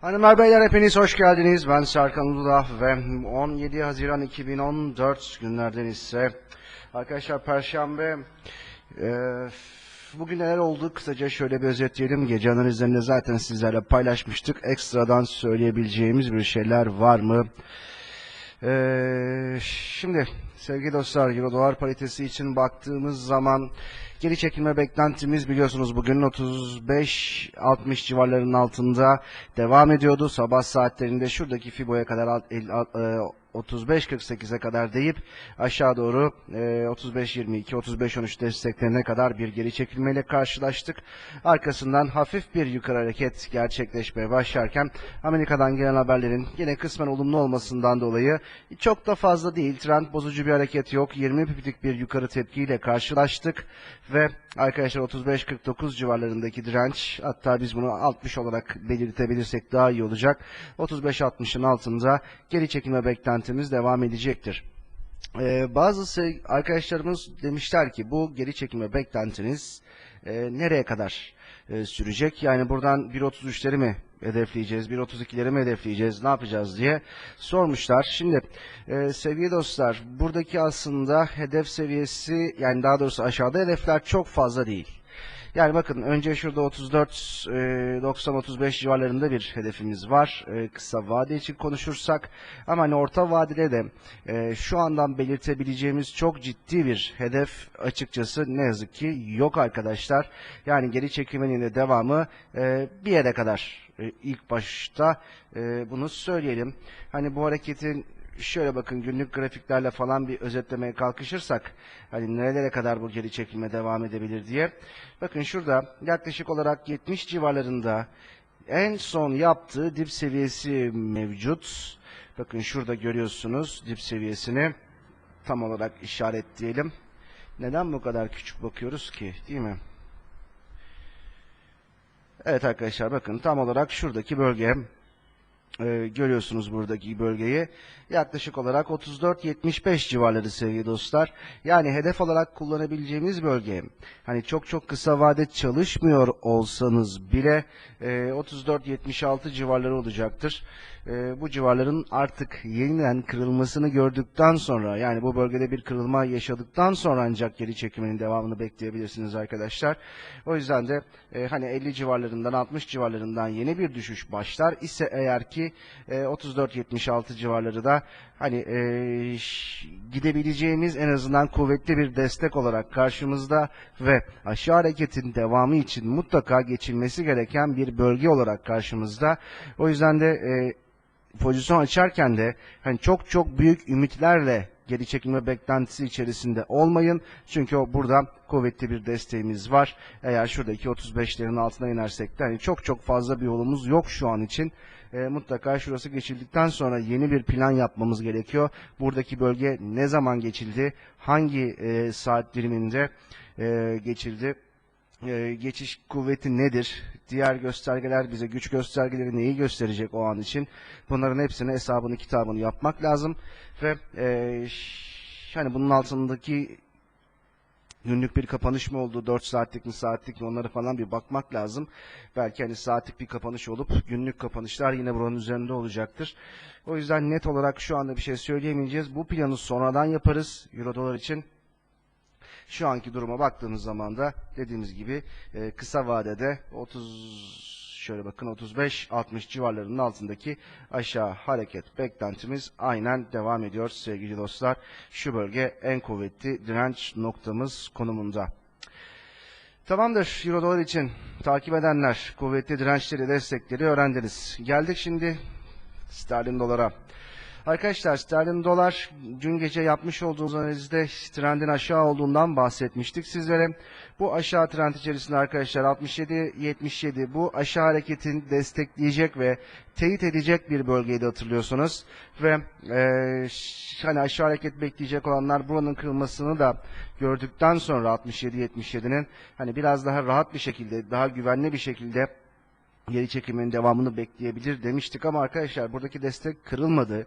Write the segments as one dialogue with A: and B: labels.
A: Hanımlar beyler hepiniz hoş geldiniz. Ben Serkan Uludağ ve 17 Haziran 2014 günlerden ise arkadaşlar Perşembe e, bugün neler oldu kısaca şöyle bir özetleyelim. Gece analizlerinde zaten sizlerle paylaşmıştık. Ekstradan söyleyebileceğimiz bir şeyler var mı? Ee, şimdi sevgili dostlar Euro dolar paritesi için baktığımız zaman geri çekilme beklentimiz biliyorsunuz bugün 35-60 civarlarının altında devam ediyordu. Sabah saatlerinde şuradaki Fibo'ya kadar alt- e, 35-48'e kadar deyip aşağı doğru e, 35-22, 35-13 desteklerine kadar bir geri çekilmeyle karşılaştık. Arkasından hafif bir yukarı hareket gerçekleşmeye başlarken Amerika'dan gelen haberlerin yine kısmen olumlu olmasından dolayı çok da fazla değil. Trend bozucu bir hareket yok. 20 piplik bir yukarı tepkiyle karşılaştık ve arkadaşlar 35-49 civarlarındaki direnç hatta biz bunu 60 olarak belirtebilirsek daha iyi olacak. 35-60'ın altında geri çekilme beklentimiz devam edecektir. Ee, bazı arkadaşlarımız demişler ki bu geri çekilme beklentiniz e, nereye kadar e, sürecek? Yani buradan 1.33'leri mi hedefleyeceğiz, 1.32'leri mi hedefleyeceğiz, ne yapacağız diye sormuşlar. Şimdi e, sevgili dostlar buradaki aslında hedef seviyesi yani daha doğrusu aşağıda hedefler çok fazla değil. Yani bakın önce şurada 34 e, 90 35 civarlarında bir hedefimiz var. E, kısa vade için konuşursak ama hani orta vadede de e, şu andan belirtebileceğimiz çok ciddi bir hedef açıkçası ne yazık ki yok arkadaşlar. Yani geri çekilmenin de devamı e, bir yere kadar e, ilk başta e, bunu söyleyelim. Hani bu hareketin şöyle bakın günlük grafiklerle falan bir özetlemeye kalkışırsak hani nerelere kadar bu geri çekilme devam edebilir diye. Bakın şurada yaklaşık olarak 70 civarlarında en son yaptığı dip seviyesi mevcut. Bakın şurada görüyorsunuz dip seviyesini tam olarak işaretleyelim. Neden bu kadar küçük bakıyoruz ki değil mi? Evet arkadaşlar bakın tam olarak şuradaki bölge e, görüyorsunuz buradaki bölgeyi. Yaklaşık olarak 34-75 civarları sevgili dostlar. Yani hedef olarak kullanabileceğimiz bölge. Hani çok çok kısa vade çalışmıyor olsanız bile e, 34-76 civarları olacaktır. E, bu civarların artık yeniden kırılmasını gördükten sonra yani bu bölgede bir kırılma yaşadıktan sonra ancak geri çekiminin devamını bekleyebilirsiniz arkadaşlar. O yüzden de e, hani 50 civarlarından 60 civarlarından yeni bir düşüş başlar ise eğer ki e, 34-76 civarları da hani e, gidebileceğimiz en azından kuvvetli bir destek olarak karşımızda ve aşağı hareketin devamı için mutlaka geçilmesi gereken bir bölge olarak karşımızda. O yüzden de e, pozisyon açarken de hani çok çok büyük ümitlerle geri çekilme beklentisi içerisinde olmayın. Çünkü o burada kuvvetli bir desteğimiz var. Eğer şuradaki 35'lerin altına inersek de hani çok çok fazla bir yolumuz yok şu an için. E, mutlaka şurası geçildikten sonra yeni bir plan yapmamız gerekiyor. Buradaki bölge ne zaman geçildi? Hangi e, saat diliminde e, geçildi? e, geçiş kuvveti nedir? Diğer göstergeler bize güç göstergeleri neyi gösterecek o an için? Bunların hepsini hesabını kitabını yapmak lazım ve e, hani bunun altındaki günlük bir kapanış mı oldu, 4 saatlik mi saatlik mi onları falan bir bakmak lazım. Belki hani saatlik bir kapanış olup günlük kapanışlar yine buranın üzerinde olacaktır. O yüzden net olarak şu anda bir şey söyleyemeyeceğiz. Bu planı sonradan yaparız Euro dolar için. Şu anki duruma baktığımız zaman da dediğimiz gibi e, kısa vadede 30 şöyle bakın 35-60 civarlarının altındaki aşağı hareket beklentimiz aynen devam ediyor sevgili dostlar. Şu bölge en kuvvetli direnç noktamız konumunda. Tamamdır Euro dolar için takip edenler kuvvetli dirençleri destekleri öğrendiniz. Geldik şimdi sterlin dolara. Arkadaşlar sterlin dolar dün gece yapmış olduğumuz analizde trendin aşağı olduğundan bahsetmiştik sizlere. Bu aşağı trend içerisinde arkadaşlar 67-77 bu aşağı hareketin destekleyecek ve teyit edecek bir bölgeydi hatırlıyorsunuz. Ve ş- hani aşağı hareket bekleyecek olanlar buranın kırılmasını da gördükten sonra 67-77'nin hani biraz daha rahat bir şekilde daha güvenli bir şekilde geri çekilmenin devamını bekleyebilir demiştik ama arkadaşlar buradaki destek kırılmadı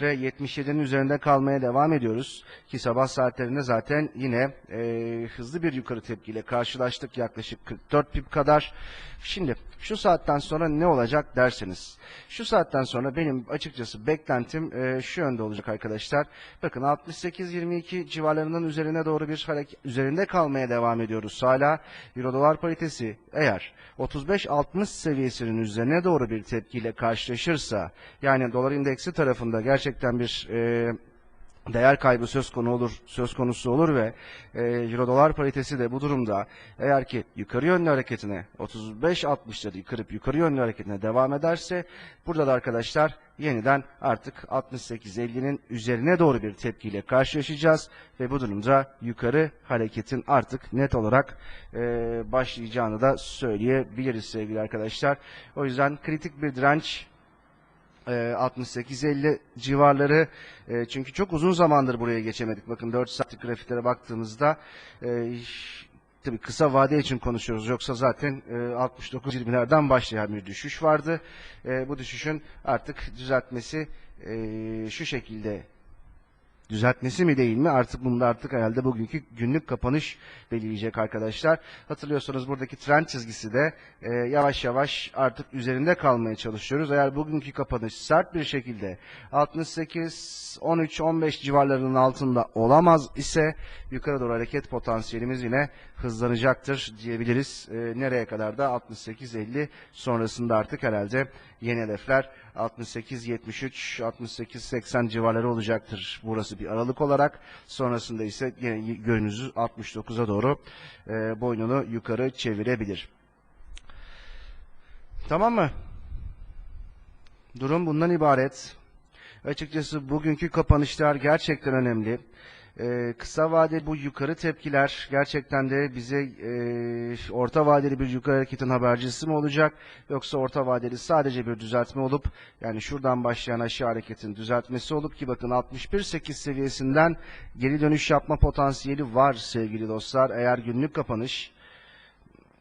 A: ve 77'nin üzerinde kalmaya devam ediyoruz ki sabah saatlerinde zaten yine e, hızlı bir yukarı tepkiyle karşılaştık yaklaşık 44 pip kadar. Şimdi şu saatten sonra ne olacak derseniz şu saatten sonra benim açıkçası beklentim e, şu yönde olacak arkadaşlar. Bakın 68-22 civarlarının üzerine doğru bir hareket üzerinde kalmaya devam ediyoruz. Hala Euro dolar paritesi eğer 35-60 seviyesinin üzerine doğru bir tepkiyle karşılaşırsa yani dolar indeksi tarafında gerçekten bir e, değer kaybı söz konu olur, söz konusu olur ve e, Euro dolar paritesi de bu durumda eğer ki yukarı yönlü hareketine 35-60'ları kırıp yukarı yönlü hareketine devam ederse burada da arkadaşlar yeniden artık 68-50'nin üzerine doğru bir tepkiyle karşılaşacağız ve bu durumda yukarı hareketin artık net olarak e, başlayacağını da söyleyebiliriz sevgili arkadaşlar. O yüzden kritik bir direnç 68-50 civarları e, çünkü çok uzun zamandır buraya geçemedik. Bakın 4 saatlik grafiklere baktığımızda e, tabii kısa vade için konuşuyoruz. Yoksa zaten e, 69-20'lerden başlayan bir düşüş vardı. E, bu düşüşün artık düzeltmesi e, şu şekilde düzeltmesi mi değil mi? Artık bunda artık herhalde bugünkü günlük kapanış belirleyecek arkadaşlar. Hatırlıyorsanız buradaki trend çizgisi de e, yavaş yavaş artık üzerinde kalmaya çalışıyoruz. Eğer bugünkü kapanış sert bir şekilde 68, 13, 15 civarlarının altında olamaz ise yukarı doğru hareket potansiyelimiz yine hızlanacaktır diyebiliriz. E, nereye kadar da 68-50 sonrasında artık herhalde yeni hedefler 68-73, 68-80 civarları olacaktır. Burası bir aralık olarak. Sonrasında ise yine görünüzü 69'a doğru e, boynunu yukarı çevirebilir. Tamam mı? Durum bundan ibaret. Açıkçası bugünkü kapanışlar gerçekten önemli. Ee, kısa vadeli bu yukarı tepkiler gerçekten de bize e, orta vadeli bir yukarı hareketin habercisi mi olacak yoksa orta vadeli sadece bir düzeltme olup yani şuradan başlayan aşağı hareketin düzeltmesi olup ki bakın 61.8 seviyesinden geri dönüş yapma potansiyeli var sevgili dostlar eğer günlük kapanış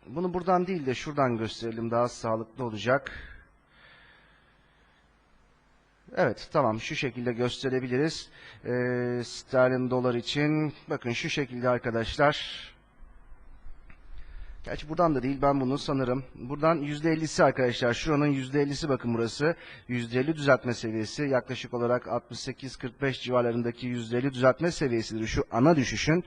A: bunu buradan değil de şuradan gösterelim daha sağlıklı olacak. Evet tamam şu şekilde gösterebiliriz. Ee, sterlin dolar için bakın şu şekilde arkadaşlar. Gerçi buradan da değil ben bunu sanırım. Buradan %50'si arkadaşlar. Şuranın %50'si bakın burası. %50 düzeltme seviyesi. Yaklaşık olarak 68-45 civarlarındaki %50 düzeltme seviyesidir. Şu ana düşüşün.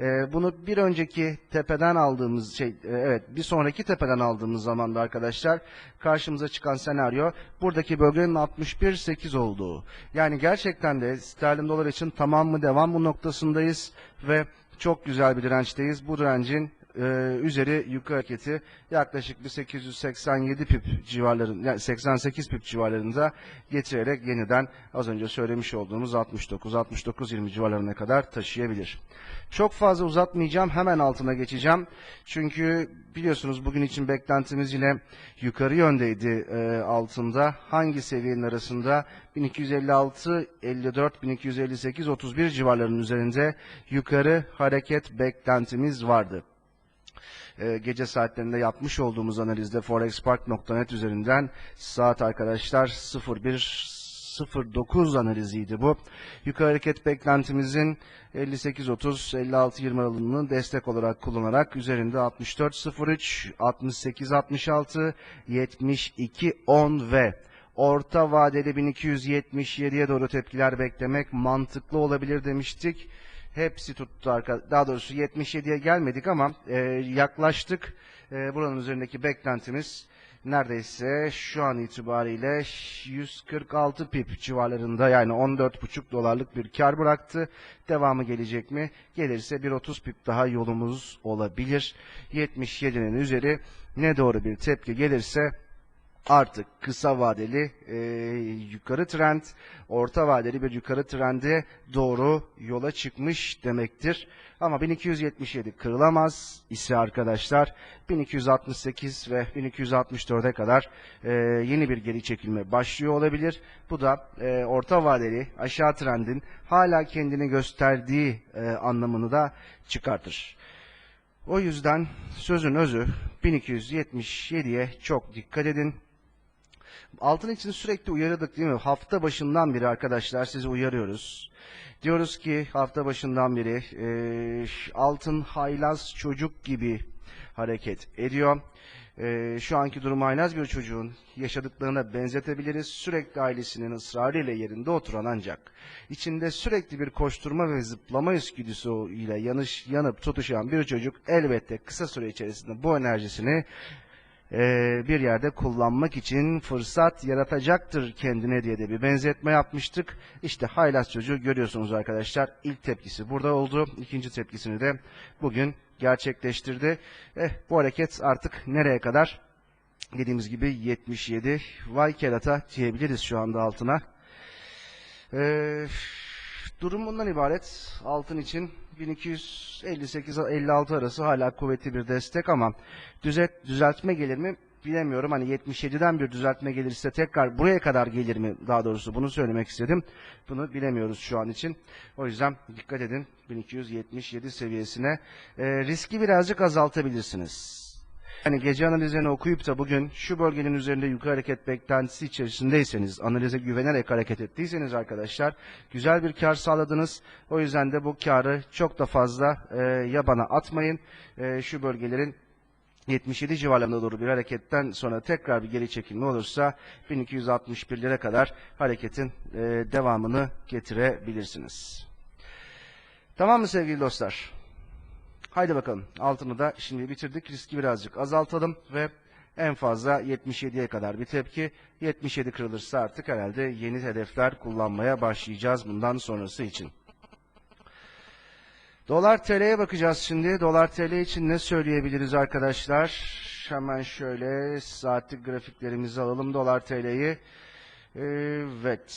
A: Ee, bunu bir önceki tepeden aldığımız şey, e, evet bir sonraki tepeden aldığımız zaman da arkadaşlar karşımıza çıkan senaryo buradaki bölgenin 61.8 olduğu. Yani gerçekten de sterlin dolar için tamam mı devam mı noktasındayız ve çok güzel bir dirençteyiz. Bu direncin e, üzeri yukarı hareketi yaklaşık bir 887 pip civarlarında, yani 88 pip civarlarında getirerek yeniden az önce söylemiş olduğumuz 69-69-20 civarlarına kadar taşıyabilir. Çok fazla uzatmayacağım. Hemen altına geçeceğim. Çünkü biliyorsunuz bugün için beklentimiz yine yukarı yöndeydi e, altında. Hangi seviyenin arasında? 1256, 54, 1258, 31 civarlarının üzerinde yukarı hareket beklentimiz vardı e, gece saatlerinde yapmış olduğumuz analizde forexpark.net üzerinden saat arkadaşlar 01 09 analiziydi bu. Yukarı hareket beklentimizin 58.30-56.20 aralığını destek olarak kullanarak üzerinde 64.03, 68.66, 72.10 ve orta vadeli 1277'ye doğru tepkiler beklemek mantıklı olabilir demiştik. Hepsi tuttu arka, daha doğrusu 77'ye gelmedik ama e, yaklaştık. E, buranın üzerindeki beklentimiz neredeyse şu an itibariyle 146 pip civarlarında yani 14,5 dolarlık bir kar bıraktı. Devamı gelecek mi? Gelirse bir 30 pip daha yolumuz olabilir. 77'nin üzeri ne doğru bir tepki gelirse artık kısa vadeli e, yukarı trend, orta vadeli bir yukarı trende doğru yola çıkmış demektir. Ama 1277 kırılamaz ise arkadaşlar 1268 ve 1264'e kadar e, yeni bir geri çekilme başlıyor olabilir. Bu da e, orta vadeli aşağı trendin hala kendini gösterdiği e, anlamını da çıkartır. O yüzden sözün özü 1277'ye çok dikkat edin. Altın için sürekli uyarıyorduk değil mi? Hafta başından beri arkadaşlar sizi uyarıyoruz. Diyoruz ki hafta başından beri eee, altın haylaz çocuk gibi hareket ediyor. Eee, şu anki durumu haylaz bir çocuğun yaşadıklarına benzetebiliriz. Sürekli ailesinin ısrarıyla yerinde oturan ancak içinde sürekli bir koşturma ve zıplama içgüdüsü ile yanış, yanıp tutuşan bir çocuk elbette kısa süre içerisinde bu enerjisini eee, bir yerde kullanmak için fırsat yaratacaktır kendine diye de bir benzetme yapmıştık. İşte haylaz çocuğu görüyorsunuz arkadaşlar. İlk tepkisi burada oldu. İkinci tepkisini de bugün gerçekleştirdi. Eh, bu hareket artık nereye kadar? Dediğimiz gibi 77. Vay kerata diyebiliriz şu anda altına. Ee, durum bundan ibaret. Altın için 1258-56 arası hala kuvvetli bir destek ama düzelt, düzeltme gelir mi bilemiyorum. Hani 77'den bir düzeltme gelirse tekrar buraya kadar gelir mi daha doğrusu bunu söylemek istedim. Bunu bilemiyoruz şu an için. O yüzden dikkat edin 1277 seviyesine. Ee, riski birazcık azaltabilirsiniz. Yani gece analizlerini okuyup da bugün şu bölgenin üzerinde yukarı hareket beklentisi içerisindeyseniz, analize güvenerek hareket ettiyseniz arkadaşlar, güzel bir kar sağladınız. O yüzden de bu karı çok da fazla e, yabana atmayın. E, şu bölgelerin 77 civarlarında doğru bir hareketten sonra tekrar bir geri çekilme olursa 1261'lere kadar hareketin e, devamını getirebilirsiniz. Tamam mı sevgili dostlar? Haydi bakalım altını da şimdi bitirdik. Riski birazcık azaltalım ve en fazla 77'ye kadar bir tepki. 77 kırılırsa artık herhalde yeni hedefler kullanmaya başlayacağız bundan sonrası için. Dolar TL'ye bakacağız şimdi. Dolar TL için ne söyleyebiliriz arkadaşlar? Hemen şöyle saatlik grafiklerimizi alalım dolar TL'yi. Evet.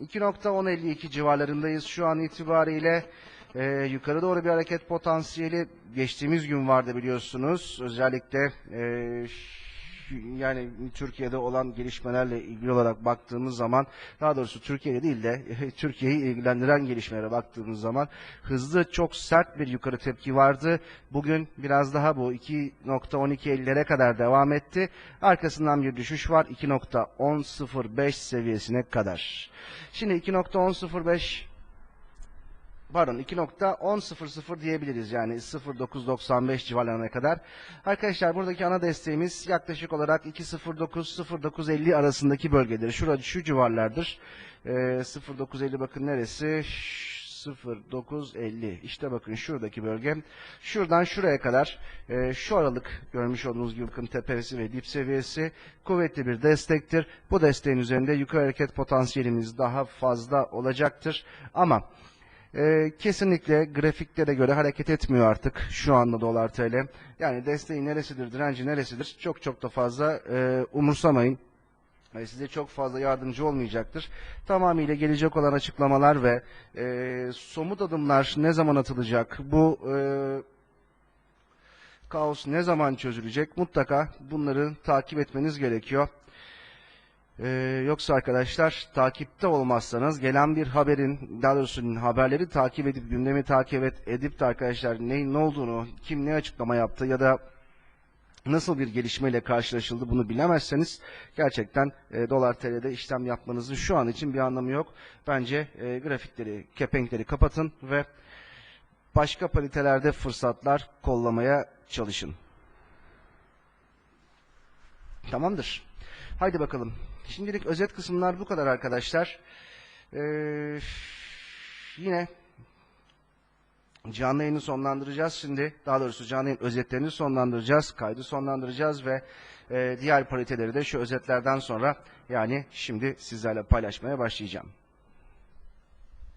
A: 2.1052 civarlarındayız şu an itibariyle. Ee, yukarı doğru bir hareket potansiyeli geçtiğimiz gün vardı biliyorsunuz. Özellikle e, yani Türkiye'de olan gelişmelerle ilgili olarak baktığımız zaman daha doğrusu Türkiye'de değil de Türkiye'yi ilgilendiren gelişmelere baktığımız zaman hızlı çok sert bir yukarı tepki vardı. Bugün biraz daha bu 2.1250'lere kadar devam etti. Arkasından bir düşüş var 2.1005 seviyesine kadar. Şimdi 2.1005 pardon 2.1000 diyebiliriz yani 0.995 civarlarına kadar. Arkadaşlar buradaki ana desteğimiz yaklaşık olarak 2.09-0.950 arasındaki bölgedir. Şurada şu civarlardır. Ee, 0.950 bakın neresi? 0950 işte bakın şuradaki bölge şuradan şuraya kadar e, şu aralık görmüş olduğunuz gibi bakın tepesi ve dip seviyesi kuvvetli bir destektir. Bu desteğin üzerinde yukarı hareket potansiyelimiz daha fazla olacaktır. Ama e, kesinlikle grafiklere göre hareket etmiyor artık şu anda dolar TL. Yani desteği neresidir, direnci neresidir çok çok da fazla e, umursamayın. E, size çok fazla yardımcı olmayacaktır. Tamamıyla gelecek olan açıklamalar ve e, somut adımlar ne zaman atılacak, bu e, kaos ne zaman çözülecek mutlaka bunları takip etmeniz gerekiyor. Ee, yoksa arkadaşlar takipte olmazsanız gelen bir haberin daha doğrusu haberleri takip edip gündemi takip et, edip de arkadaşlar ne, ne olduğunu kim ne açıklama yaptı ya da nasıl bir gelişmeyle karşılaşıldı bunu bilemezseniz gerçekten e, dolar TL'de işlem yapmanızın şu an için bir anlamı yok. Bence e, grafikleri, kepenkleri kapatın ve başka paritelerde fırsatlar kollamaya çalışın. Tamamdır. Haydi bakalım. Şimdilik özet kısımlar bu kadar arkadaşlar. Ee, yine canlı yayını sonlandıracağız şimdi. Daha doğrusu canlı yayın özetlerini sonlandıracağız. Kaydı sonlandıracağız ve e, diğer pariteleri de şu özetlerden sonra yani şimdi sizlerle paylaşmaya başlayacağım.